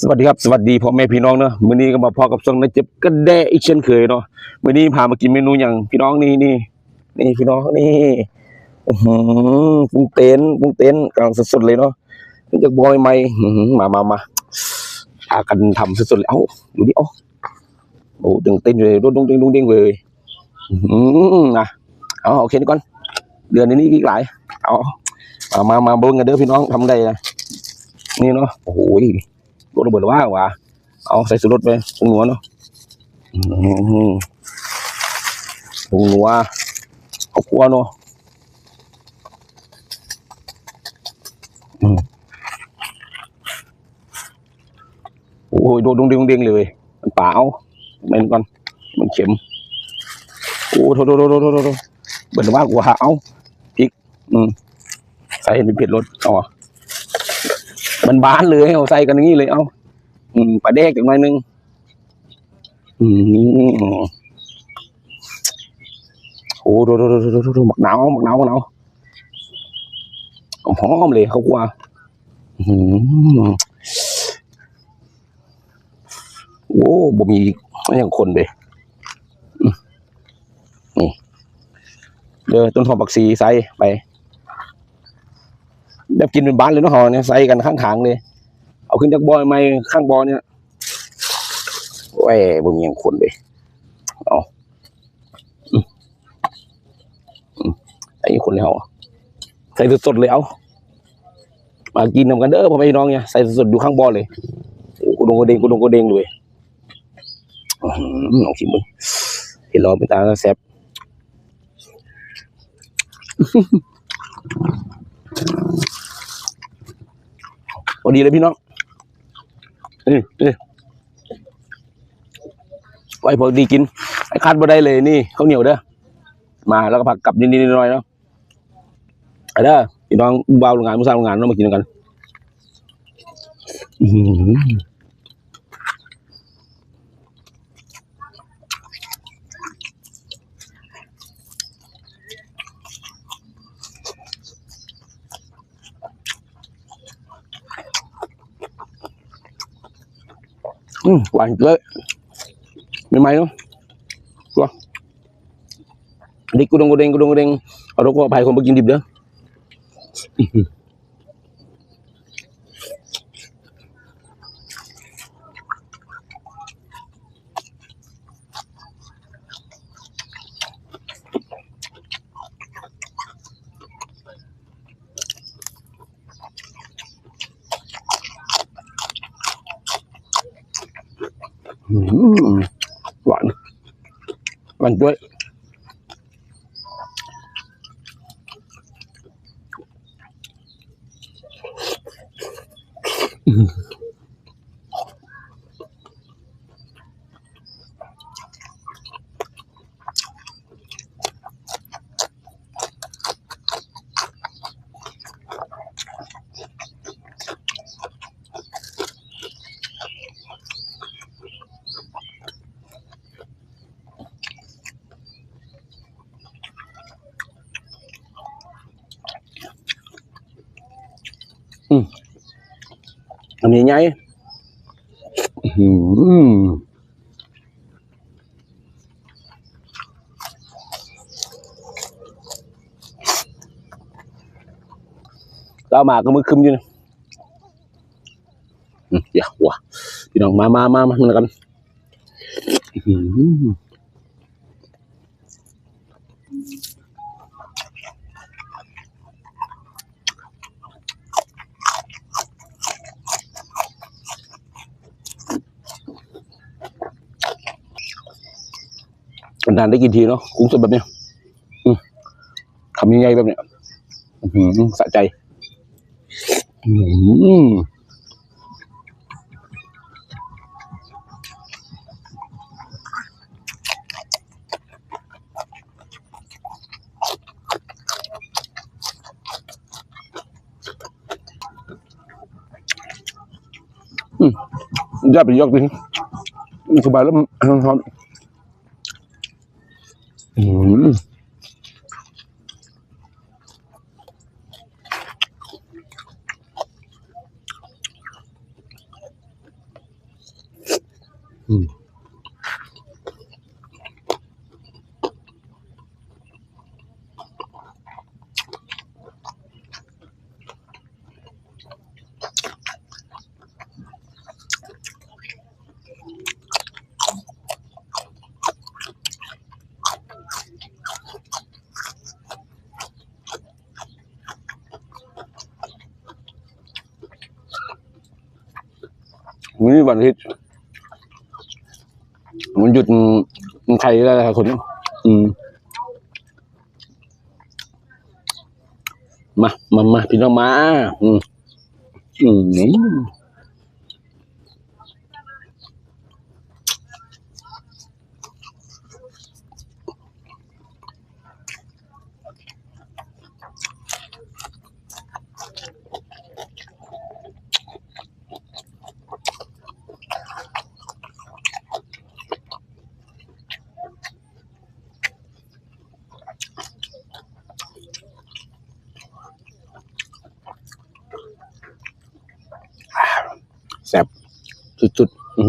สวัสดีครับสวัสดีพ่อแม่พี่น้องเนาะมื้อนี้ก็มาพอกับช่องนะเจ็บกันแดอีกเช่นเคยเนาะมื้อนี้พามากินเมนูอย่างพี่น้องนี่นี่นี่พี่น้องนี่อื้อหือปรุงเต้นปรุงเต้นกำลังสดๆเลยเนาะจากบอยใหม่มามามาพากันทำสดๆเลยเอ้าดูดิเอ้าโอ้ดึงเต้นเลยดุ้งดุ้งดุ้งดุ้งเด้งเลยอื้อนะเอาโอเคนี่ก่อนเดือนนี้อีกหลายเอามามามาเบิ่งกันเด้อพี่น้องทำได้นะนี่เนาะโอ้โห รถระเบิดว่างว่ะเอาใส่สูตรรถไปปรุงนัวเนาะอื้อหือปรุงนัวข้าวคั่วเนาะอืมโอ้ยโดนดงเด้งดงเด้งเลยมันเปล่ามันก่อนมันเข็มโอ้โทษโทษโทษโทษโทษโทษเบิดว่ากว่าเอาพริกอืมใส่เป็นเผ็ดรสเอาอะ มันบานเลยเอาใส่กันอย่างนี้เลยเอาอืมปลาแดกอีกหน่อยหนึงอืมโอ้ดูดูดูดูดูดูหมักหนาวหมักหนาวหมักหนาวหอมเลยเขากลัวอืมโอ้บ่มีอย่างคนเลยนี่เด้อต้นหอมปักซีใส่ไป แบบกินเป็นบ้านเลยเนาะหอเนี่ยใส่กันข้างทางเลย เอาขึ้นจากบอยไม่ข้างบอเนี่ยแหวบ่มีอย่างคนเลยเอาอืมอืมไอ้คนเลยเอาใส่สดๆเลยเอามากินนำกันเด้อพ่อแม่น้องเนี่ยใส่สดๆอยู่ข้างบอเลยโอ้กูดงกูเด้งกูดงกูเด้งเลยอื้อหืองชิมมึงเห็นรอเป็นตาแซ่บ อดีเลยพี่น้องนี่นี่ไว้พอดีกินไอ้คาดบ่ได้เลยนี่ข้าวเหนียวเด้อมาแล้วก็ผักกลับนิดๆหน่อยๆเนาะไอ้เด้อพี่น้องเบาวโรงงานมุสาโรงงานเนาะมากินกัน อื ออืมหวานเลยไม่ไหมเนาะตัวนี่กูดงกูเดงกูดงกูเดงเอารกว่าภัยคนไปกินดิบเด้อ อื้อหือ อืมหวานหวานด้วยอันนี้ไงอื้อหือเรามาก็มือคึมอยู่นะอืมอย่าหัวพี่น้องมามามามามากัน นานได้กินทีเนาะกุ้งสดแบบเนี้ยอืมคำยังไงแบบเนี้ยสะใจอืมยอดไปยกดิสบายแล้วมัน 嗯。嗯。 วันนี้วันอาทิตย์มันหยุดมันใครได้คนอืมมา มา มา พี่น้องมา อืม อืม แซ่บสุดๆ อื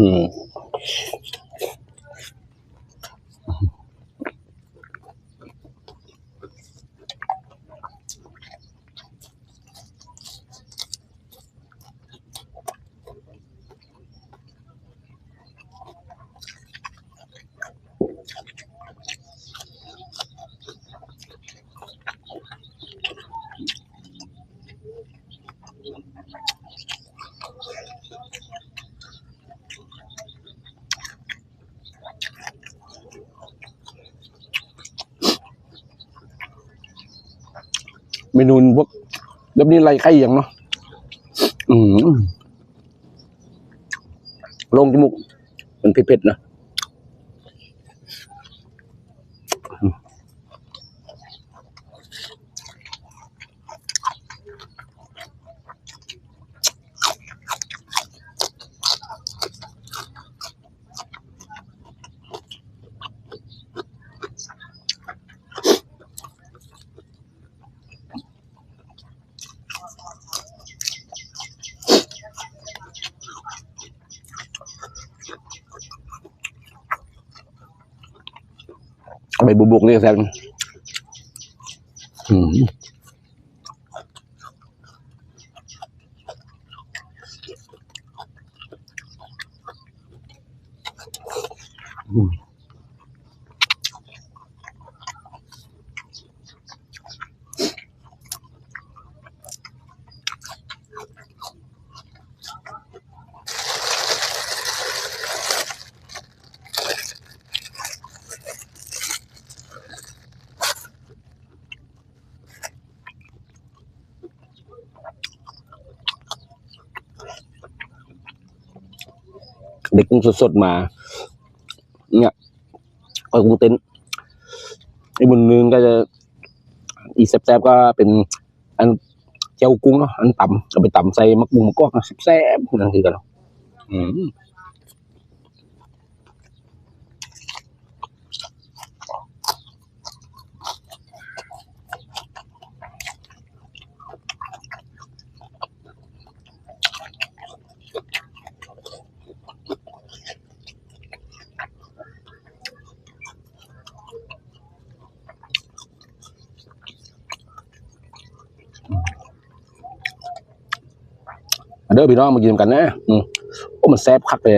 เมนูพวกแบบนี้ไรไข่อย่างเนาะอืมลงจมูกมันเผ็ดๆนะ ใบบุบกนี่ เด็กกุ้งสดๆมา เนี่ยเอากุ้งเต้นไอ้บนนึงก็จะ อีแซ่บๆก็เป็นอันเจ้ากุ้งเนาะอันต่ำก็ไปต่ำใส่มะกรูดมะกอกนะแซ่บๆนั่นคือกันเนาะอืม เด้อพี่น้องมากินกันนะอืมโอ้มันแซ่บคักเลย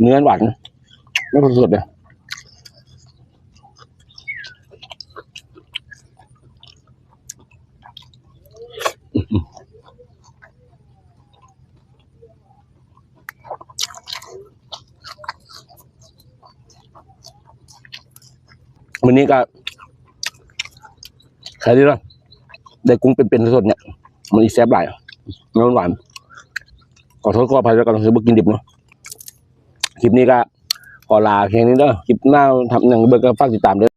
เนื้อหวานไม่สดเลย วันนี้ก็ใครดีล่ะได้กุ้งเป็นๆสดๆเนี่ย มันอีแซ่บหลายเนื้อหวานขอโทษขออภัยแล้วกันคือบ่กินดิบเนาะคลิปนี้ก็ขอลาแค่นี้เด้อคลิปหน้าทำอย่างเบิกก็ฝากติดตามเด้อ